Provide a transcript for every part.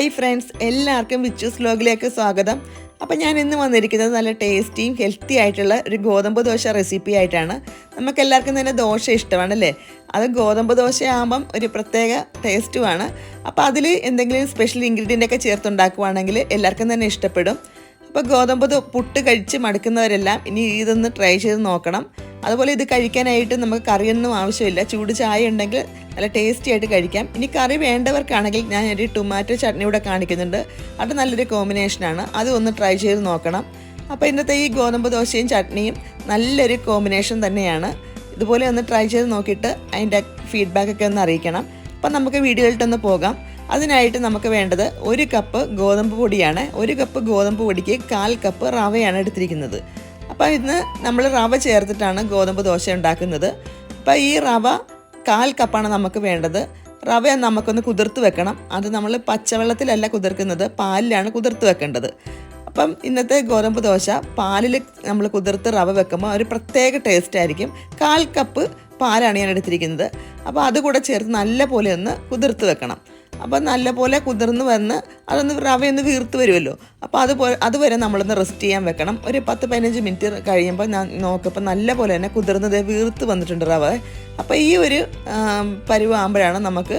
Hi friends എല്ലാവർക്കും വിച്ചൂസ് വ്ലോഗിലേക്ക് സ്വാഗതം. അപ്പം ഞാൻ ഇന്ന് വന്നിരിക്കുന്നത് നല്ല ടേസ്റ്റിയും ഹെൽത്തി ആയിട്ടുള്ള ഒരു ഗോതമ്പ് ദോശ റെസിപ്പി ആയിട്ടാണ്. നമുക്ക് എല്ലാവർക്കും തന്നെ ദോശ ഇഷ്ടമാണല്ലേ? അത് ഗോതമ്പ് ദോശ ആകുമ്പം ഒരു പ്രത്യേക ടേസ്റ്റുമാണ് അപ്പോൾ അതിൽ എന്തെങ്കിലും സ്പെഷ്യൽ ഇൻഗ്രീഡിയന്റ് ഒക്കെ ചേർത്തുണ്ടാക്കുവാണെങ്കിൽ എല്ലാവർക്കും തന്നെ ഇഷ്ടപ്പെടും. അപ്പോൾ ഗോതമ്പ് പുട്ട് കഴിച്ച് മടുക്കുന്നവരെല്ലാം ഇനി ഇതൊന്ന് ട്രൈ ചെയ്ത് നോക്കണം. അതുപോലെ ഇത് കഴിക്കാനായിട്ട് നമുക്ക് കറിയൊന്നും ആവശ്യമില്ല. ചൂട് ചായ ഉണ്ടെങ്കിൽ നല്ല ടേസ്റ്റി ആയിട്ട് കഴിക്കാം. ഇനി കറി വേണ്ടവർക്കാണെങ്കിൽ ഞാൻ ഒരു ടൊമാറ്റോ ചട്നി കൂടെ കാണിക്കുന്നുണ്ട്. അത് നല്ലൊരു കോമ്പിനേഷനാണ് അത് ഒന്ന് ട്രൈ ചെയ്ത് നോക്കണം. അപ്പോൾ ഇന്നത്തെ ഈ ഗോതമ്പ് ദോശയും ചട്നിയും നല്ലൊരു കോമ്പിനേഷൻ തന്നെയാണ്. ഇതുപോലെ ഒന്ന് ട്രൈ ചെയ്ത് നോക്കിയിട്ട് അതിന്റെ ഫീഡ്ബാക്കൊക്കെ ഒന്ന് അറിയിക്കണം. അപ്പം നമുക്ക് വീഡിയോയിലിട്ടൊന്ന് പോകാം. അതിനായിട്ട് നമുക്ക് വേണ്ടത് ഒരു കപ്പ് ഗോതമ്പ് പൊടിയാണ്. ഒരു കപ്പ് ഗോതമ്പ് പൊടിക്ക് കാൽ കപ്പ് റവയാണ് എടുത്തിരിക്കുന്നത്. അപ്പോൾ ഇന്ന് നമ്മൾ റവ ചേർത്തിട്ടാണ് ഗോതമ്പ് ദോശ ഉണ്ടാക്കുന്നത്. അപ്പോൾ ഈ റവ കാൽ കപ്പാണ് നമുക്ക് വേണ്ടത്. റവ നമുക്കൊന്ന് കുതിർത്ത് വെക്കണം. അത് നമ്മൾ പച്ചവെള്ളത്തിലല്ല കുതിർക്കുന്നത് പാലിലാണ് കുതിർത്ത് വെക്കേണ്ടത്. അപ്പം ഇന്നത്തെ ഗോതമ്പ് ദോശ പാലിൽ നമ്മൾ കുതിർത്ത് റവ വെക്കുമ്പോൾ ഒരു പ്രത്യേക ടേസ്റ്റ് ആയിരിക്കും. കാൽ കപ്പ് പാലാണ് ഞാൻ എടുത്തിരിക്കുന്നത്. അപ്പോൾ അതുകൂടെ ചേർത്ത് നല്ല പോലെ ഒന്ന് കുതിർത്ത് വെക്കണം. അപ്പം നല്ലപോലെ കുതിർന്ന് വന്ന് അതൊന്ന് റവയൊന്ന് വീർത്ത് വരുമല്ലോ. അപ്പോൾ അതുപോലെ അതുവരെ നമ്മളൊന്ന് റെസ്റ്റ് ചെയ്യാൻ വെക്കണം. ഒരു പത്ത് പതിനഞ്ച് മിനിറ്റ് കഴിയുമ്പോൾ ഞാൻ നോക്കപ്പോൾ നല്ലപോലെ തന്നെ കുതിർന്നത് വീർത്ത് വന്നിട്ടുണ്ട് റവ. അപ്പോൾ ഈ ഒരു പരുവാകുമ്പോഴാണ് നമുക്ക്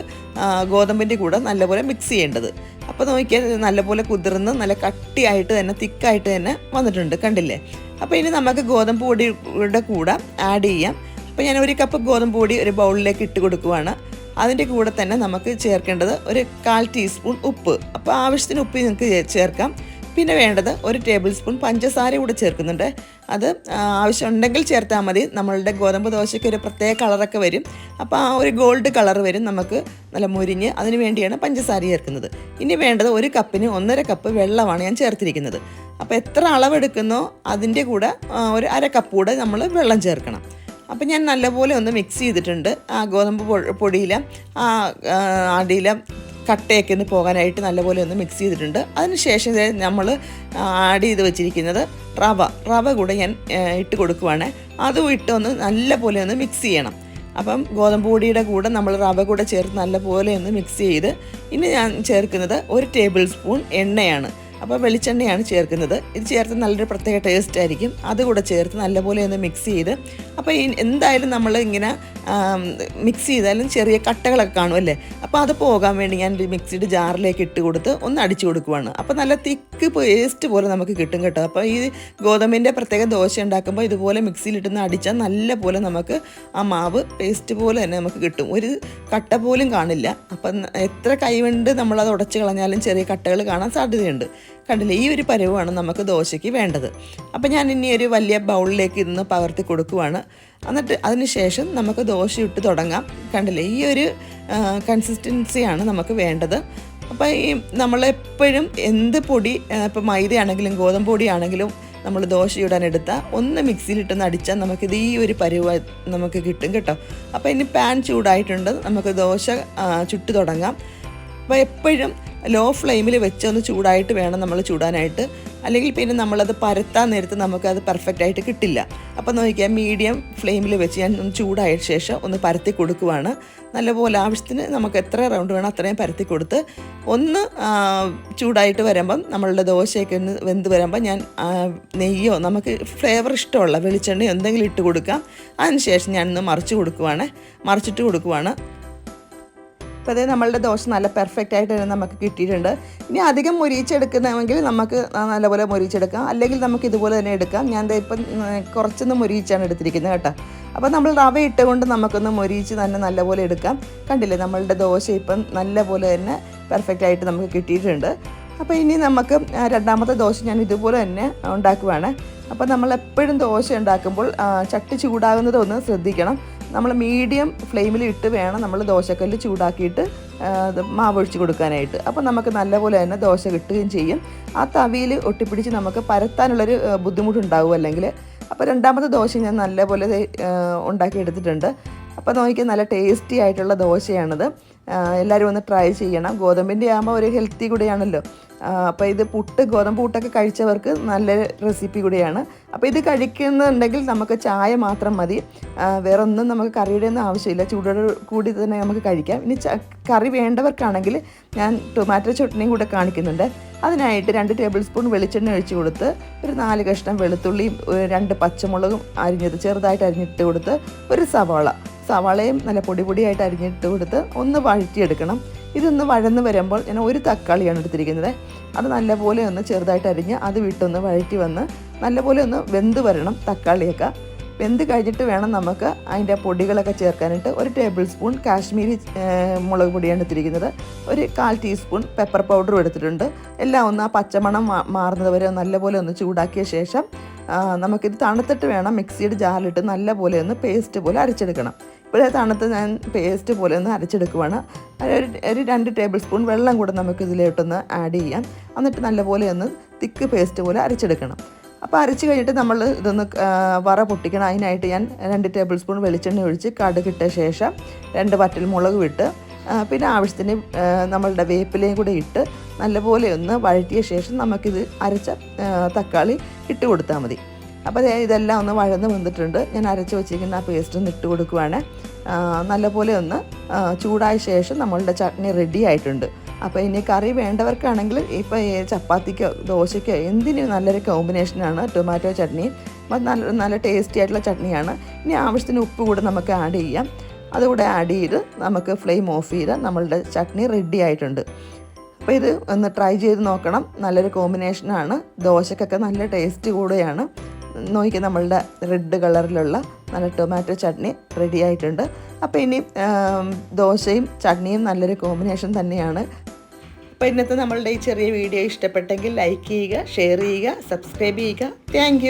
ഗോതമ്പിന്റെ കൂടെ നല്ലപോലെ മിക്സ് ചെയ്യേണ്ടത്. അപ്പോൾ നോക്കിയാൽ നല്ലപോലെ കുതിർന്ന് നല്ല കട്ടിയായിട്ട് തന്നെ തിക്കായിട്ട് തന്നെ വന്നിട്ടുണ്ട്. കണ്ടില്ലേ? അപ്പോൾ ഇനി നമുക്ക് ഗോതമ്പ് പൊടിയുടെ കൂടെ ആഡ് ചെയ്യാം. അപ്പോൾ ഞാൻ ഒരു കപ്പ് ഗോതമ്പ് പൊടി ഒരു ബൗളിലേക്ക് ഇട്ട് കൊടുക്കുവാണ്. അതിന്റെ കൂടെ തന്നെ നമുക്ക് ചേർക്കേണ്ടത് ഒരു കാൽ ടീസ്പൂൺ ഉപ്പ്. അപ്പോൾ ആവശ്യത്തിന് ഉപ്പ് നിങ്ങൾക്ക് ചേർക്കാം. പിന്നെ വേണ്ടത് ഒരു ടേബിൾ സ്പൂൺ പഞ്ചസാര കൂടെ ചേർക്കുന്നുണ്ട്. അത് ആവശ്യമുണ്ടെങ്കിൽ ചേർത്താൽ മതി. നമ്മളുടെ ഗോതമ്പ് ദോശയ്ക്ക് ഒരു പ്രത്യേക കളറൊക്കെ വരും. അപ്പോൾ ആ ഒരു ഗോൾഡ് കളർ വരും നമുക്ക് നല്ല മുരിഞ്ഞ്. അതിന് വേണ്ടിയാണ് പഞ്ചസാര ചേർക്കുന്നത്. ഇനി വേണ്ടത് ഒരു കപ്പിന് ഒന്നര കപ്പ് വെള്ളമാണ് ഞാൻ ചേർത്തിരിക്കുന്നത്. അപ്പോൾ എത്ര അളവെടുക്കുന്നോ അതിന്റെ കൂടെ ഒരു അര കപ്പ് കൂടെ നമ്മൾ വെള്ളം ചേർക്കണം. അപ്പം ഞാൻ നല്ലപോലെ ഒന്ന് മിക്സ് ചെയ്തിട്ടുണ്ട്. ആ ഗോതമ്പ് പൊടിയില ആ അടിയില കട്ടയൊക്കെ ഒന്ന് പോകാനായിട്ട് നല്ലപോലെ ഒന്ന് മിക്സ് ചെയ്തിട്ടുണ്ട്. അതിനുശേഷം നമ്മൾ ആഡ് ചെയ്ത് വെച്ചിരിക്കുന്നത് റവ. റവ കൂടെ ഞാൻ ഇട്ട് കൊടുക്കുവാണ്. അതും ഇട്ട് ഒന്ന് നല്ലപോലെ ഒന്ന് മിക്സ് ചെയ്യണം. അപ്പം ഗോതമ്പ് പൊടിയുടെ കൂടെ നമ്മൾ റവ കൂടെ ചേർത്ത് നല്ലപോലെ ഒന്ന് മിക്സ് ചെയ്ത് ഇനി ഞാൻ ചേർക്കുന്നത് ഒരു ടേബിൾ സ്പൂൺ എണ്ണയാണ്. അപ്പോൾ വെളിച്ചെണ്ണയാണ് ചേർക്കുന്നത്. ഇത് ചേർത്ത് നല്ലൊരു പ്രത്യേക ടേസ്റ്റ് ആയിരിക്കും. അതുകൂടെ ചേർത്ത് നല്ലപോലെ ഒന്ന് മിക്സ് ചെയ്ത് അപ്പോൾ ഈ എന്തായാലും നമ്മൾ ഇങ്ങനെ മിക്സ് ചെയ്താലും ചെറിയ കട്ടകളൊക്കെ കാണും അല്ലേ? അപ്പോൾ അത് പോകാൻ വേണ്ടി ഞാൻ മിക്സിയുടെ ജാറിലേക്ക് ഇട്ട് കൊടുത്ത് ഒന്ന് അടിച്ചു കൊടുക്കുവാണ്. അപ്പോൾ നല്ല തിക്ക് പേസ്റ്റ് പോലെ നമുക്ക് കിട്ടും കേട്ടോ. അപ്പോൾ ഈ ഗോതമ്പിന്റെ പ്രത്യേക ദോശ ഉണ്ടാക്കുമ്പോൾ ഇതുപോലെ മിക്സിയിലിട്ടൊന്ന് അടിച്ചാൽ നല്ല പോലെ നമുക്ക് ആ മാവ് പേസ്റ്റ് പോലെ തന്നെ നമുക്ക് കിട്ടും. ഒരു കട്ട പോലും കാണില്ല. അപ്പം എത്ര കൈവണ്ട് നമ്മളത് ഉടച്ച് കളഞ്ഞാലും ചെറിയ കട്ടകൾ കാണാൻ സാധ്യതയുണ്ട്. കണ്ടില്ലേ ഈ ഒരു പരുവാണ് നമുക്ക് ദോശയ്ക്ക് വേണ്ടത്. അപ്പം ഞാൻ ഇനി ഒരു വലിയ ബൗളിലേക്ക് ഇന്ന് പകർത്തി കൊടുക്കുവാണ്. എന്നിട്ട് അതിന് ശേഷം നമുക്ക് ദോശ ഇട്ട് തുടങ്ങാം. കണ്ടില്ലേ ഈ ഒരു കൺസിസ്റ്റൻസിയാണ് നമുക്ക് വേണ്ടത്. അപ്പോൾ ഈ നമ്മളെപ്പോഴും എന്ത് പൊടി ഇപ്പോൾ മൈദയാണെങ്കിലും ഗോതമ്പ് പൊടിയാണെങ്കിലും നമ്മൾ ദോശ ഇടാൻ എടുത്താൽ ഒന്ന് മിക്സിയിലിട്ടൊന്ന് അടിച്ചാൽ നമുക്കിത് ഈ ഒരു പരുവ നമുക്ക് കിട്ടും കേട്ടോ. അപ്പോൾ ഇനി പാൻ ചൂടായിട്ടുണ്ട്. നമുക്ക് ദോശ ചുട്ട് തുടങ്ങാം. അപ്പോൾ എപ്പോഴും ലോ ഫ്ലെയിമിൽ വെച്ച് ഒന്ന് ചൂടായിട്ട് വേണം നമ്മൾ ചൂടാനായിട്ട്. അല്ലെങ്കിൽ പിന്നെ നമ്മളത് പരത്താൻ നേരത്ത് നമുക്കത് പെർഫെക്റ്റ് ആയിട്ട് കിട്ടില്ല. അപ്പോൾ നോക്കിയാൽ മീഡിയം ഫ്ലെയിമിൽ വെച്ച് ഞാൻ ഒന്ന് ചൂടായ ശേഷം ഒന്ന് പരത്തി കൊടുക്കുവാണ്. നല്ലപോലെ ആവശ്യത്തിന് നമുക്ക് എത്ര റൗണ്ട് വേണം അത്രയും പരത്തി കൊടുത്ത് ഒന്ന് ചൂടായിട്ട് വരുമ്പം നമ്മളുടെ ദോശയൊക്കെ ഒന്ന് വെന്ത് വരുമ്പോൾ ഞാൻ നെയ്യോ നമുക്ക് ഫ്ലേവർ ഇഷ്ടമുള്ള വെളിച്ചെണ്ണയോ എന്തെങ്കിലും ഇട്ട് കൊടുക്കാം. അതിന് ശേഷം ഞാനൊന്ന് മറിച്ച് കൊടുക്കുവാണ്. മറിച്ചിട്ട് കൊടുക്കുവാണ്. അപ്പോൾ അതേ നമ്മളുടെ ദോശ നല്ല പെർഫെക്റ്റ് ആയിട്ട് തന്നെ നമുക്ക് കിട്ടിയിട്ടുണ്ട്. ഇനി അധികം മൊരിയിച്ചെടുക്കുന്നെങ്കിൽ നമുക്ക് നല്ലപോലെ മുരിയിച്ചെടുക്കാം. അല്ലെങ്കിൽ നമുക്ക് ഇതുപോലെ തന്നെ എടുക്കാം. ഞാൻ ഇപ്പം കുറച്ചൊന്ന് മുരിയിച്ചാണ് എടുത്തിരിക്കുന്നത് കേട്ടോ. അപ്പോൾ നമ്മൾ റവ ഇട്ടുകൊണ്ട് നമുക്കൊന്ന് മൊരിയിച്ച് തന്നെ നല്ലപോലെ എടുക്കാം. കണ്ടില്ലേ നമ്മളുടെ ദോശ ഇപ്പം നല്ലപോലെ തന്നെ പെർഫെക്റ്റ് ആയിട്ട് നമുക്ക് കിട്ടിയിട്ടുണ്ട്. അപ്പോൾ ഇനി നമുക്ക് രണ്ടാമത്തെ ദോശ ഞാൻ ഇതുപോലെ തന്നെ ഉണ്ടാക്കുവാണ്. അപ്പോൾ നമ്മൾ എപ്പോഴും ദോശ ഉണ്ടാക്കുമ്പോൾ ചട്ടി ചൂടാകുന്നതൊന്ന് ശ്രദ്ധിക്കണം. നമ്മൾ മീഡിയം ഫ്ലെയിമിൽ ഇട്ട് വേണം നമ്മൾ ദോശക്കല്ല് ചൂടാക്കിയിട്ട് മാവ് ഒഴിച്ച് കൊടുക്കാനായിട്ട്. അപ്പോൾ നമുക്ക് നല്ലപോലെ തന്നെ ദോശ കിട്ടുകയും ചെയ്യും. ആ തവിയിൽ ഒട്ടിപ്പിടിച്ച് നമുക്ക് പരത്താനുള്ളൊരു ബുദ്ധിമുട്ടുണ്ടാവും അല്ലെങ്കിൽ അപ്പോൾ രണ്ടാമത്തെ ദോശ ഞാൻ നല്ലപോലെ ഉണ്ടാക്കിയെടുത്തിട്ടുണ്ട്. അപ്പോൾ നോക്കിയാൽ നല്ല ടേസ്റ്റി ആയിട്ടുള്ള ദോശയാണിത്. എല്ലാവരും ഒന്ന് ട്രൈ ചെയ്യണം. ഗോതമ്പിന്റെ ആകുമ്പോൾ ഒരു ഹെൽത്തി കൂടെയാണല്ലോ. അപ്പോൾ ഇത് പുട്ട് ഗോതമ്പ് പുട്ടൊക്കെ കഴിച്ചവർക്ക് നല്ല റെസിപ്പി കൂടിയാണ്. അപ്പോൾ ഇത് കഴിക്കുന്നുണ്ടെങ്കിൽ നമുക്ക് ചായ മാത്രം മതി. വേറെ ഒന്നും നമുക്ക് കറിയുടെ ഒന്നും ആവശ്യമില്ല. ചൂടോട് കൂടി തന്നെ നമുക്ക് കഴിക്കാം. ഇനി കറി വേണ്ടവർക്കാണെങ്കിൽ ഞാൻ ടൊമാറ്റോ ചട്നിയും കൂടെ കാണിക്കുന്നുണ്ട്. അതിനായിട്ട് രണ്ട് ടേബിൾ സ്പൂൺ വെളിച്ചെണ്ണ ഒഴിച്ച് കൊടുത്ത് ഒരു നാല് കഷ്ണം വെളുത്തുള്ളിയും രണ്ട് പച്ചമുളകും അരിഞ്ഞത് ചെറുതായിട്ട് അരിഞ്ഞിട്ട് കൊടുത്ത് ഒരു സവാള. സവാളയും നല്ല പൊടി പൊടിയായിട്ട് അരിഞ്ഞിട്ട് കൊടുത്ത് ഒന്ന് വഴറ്റിയെടുക്കണം. ഇതൊന്ന് വഴന്ന് വരുമ്പോൾ ഞാൻ ഒരു തക്കാളിയാണ് എടുത്തിരിക്കുന്നത്. അത് നല്ലപോലെ ഒന്ന് ചെറുതായിട്ട് അരിഞ്ഞ് അത് വിട്ടൊന്ന് വഴറ്റി വന്ന് നല്ലപോലെ ഒന്ന് വെന്ത് വരണം തക്കാളിയൊക്കെ. വെന്ത് കഴിഞ്ഞിട്ട് വേണം നമുക്ക് അതിന്റെ പൊടികളൊക്കെ ചേർക്കാനായിട്ട് ഒരു ടേബിൾ സ്പൂൺ കാശ്മീരി മുളക് പൊടിയാണ് എടുത്തിരിക്കുന്നത്. ഒരു കാൽ ടീസ്പൂൺ പെപ്പർ പൗഡറും എടുത്തിട്ടുണ്ട്. എല്ലാം ഒന്ന് ആ പച്ചമണം മാറുന്നത് വരെ നല്ലപോലെ ഒന്ന് ചൂടാക്കിയ ശേഷം നമുക്കിത് തണുത്തിട്ട് വേണം മിക്സിയുടെ ജാറിലിട്ട് നല്ലപോലെ ഒന്ന് പേസ്റ്റ് പോലെ അരച്ചെടുക്കണം. ഇപ്പോഴേ തണുത്ത് ഞാൻ പേസ്റ്റ് പോലെ ഒന്ന് അരച്ചെടുക്കുവാണ്. ഒരു ഒരു രണ്ട് ടേബിൾ സ്പൂൺ വെള്ളം കൂടെ നമുക്ക് ഇതിലോട്ടൊന്ന് ആഡ് ചെയ്യാം. എന്നിട്ട് നല്ലപോലെ ഒന്ന് തിക്ക് പേസ്റ്റ് പോലെ അരച്ചെടുക്കണം. അപ്പോൾ അരച്ച് കഴിഞ്ഞിട്ട് നമ്മൾ ഇതൊന്ന് വറ പൊട്ടിക്കണം. അതിനായിട്ട് ഞാൻ രണ്ട് ടേബിൾ സ്പൂൺ വെളിച്ചെണ്ണ ഒഴിച്ച് കടുകിട്ട ശേഷം രണ്ട് വറ്റൽ മുളക് വിട്ട് പിന്നെ ആവശ്യത്തിന് നമ്മളുടെ വേപ്പിലയും കൂടെ ഇട്ട് നല്ലപോലെ ഒന്ന് വഴറ്റിയ ശേഷം നമുക്കിത് അരച്ച തക്കാളി ഇട്ട് കൊടുത്താൽ മതി. അപ്പോൾ ഞാൻ ഇതെല്ലാം ഒന്ന് വഴന്ന് വന്നിട്ടുണ്ട് ഞാൻ അരച്ച് വെച്ചിരിക്കുന്ന ആ പേസ്റ്റ് ഒന്ന് ഇട്ട് കൊടുക്കുവാണ്. നല്ലപോലെ ഒന്ന് ചൂടായ ശേഷം നമ്മളുടെ ചട്നി റെഡി ആയിട്ടുണ്ട്. അപ്പോൾ ഇനി കറി വേണ്ടവർക്കാണെങ്കിൽ ഇപ്പോൾ ചപ്പാത്തിക്കോ ദോശയ്ക്കോ എന്തിനും നല്ലൊരു കോമ്പിനേഷനാണ് ടൊമാറ്റോ ചട്നി. നല്ല നല്ല ടേസ്റ്റി ആയിട്ടുള്ള ചട്നിയാണ്. ഇനി ആവശ്യത്തിന് ഉപ്പ് കൂടെ നമുക്ക് ആഡ് ചെയ്യാം. അതുകൂടെ ആഡ് ചെയ്ത് നമുക്ക് ഫ്ലെയിം ഓഫ് ചെയ്ത് നമ്മളുടെ ചട്നി റെഡി ആയിട്ടുണ്ട്. അപ്പോൾ ഇത് ഒന്ന് ട്രൈ ചെയ്ത് നോക്കണം. നല്ലൊരു കോമ്പിനേഷനാണ് ദോശക്കൊക്കെ നല്ല ടേസ്റ്റ് കൂടെയാണ്. നോക്കി നമ്മളുടെ റെഡ് കളറിലുള്ള നല്ല ടൊമാറ്റോ ചട്നി റെഡി ആയിട്ടുണ്ട്. അപ്പോൾ ഇനി ദോശയും ചട്നിയും നല്ലൊരു കോമ്പിനേഷൻ തന്നെയാണ്. അപ്പോൾ ഇന്നത്തെ നമ്മളുടെ ഈ ചെറിയ വീഡിയോ ഇഷ്ടപ്പെട്ടെങ്കിൽ ലൈക്ക് ചെയ്യുക ഷെയർ ചെയ്യുക സബ്സ്ക്രൈബ് ചെയ്യുക. താങ്ക്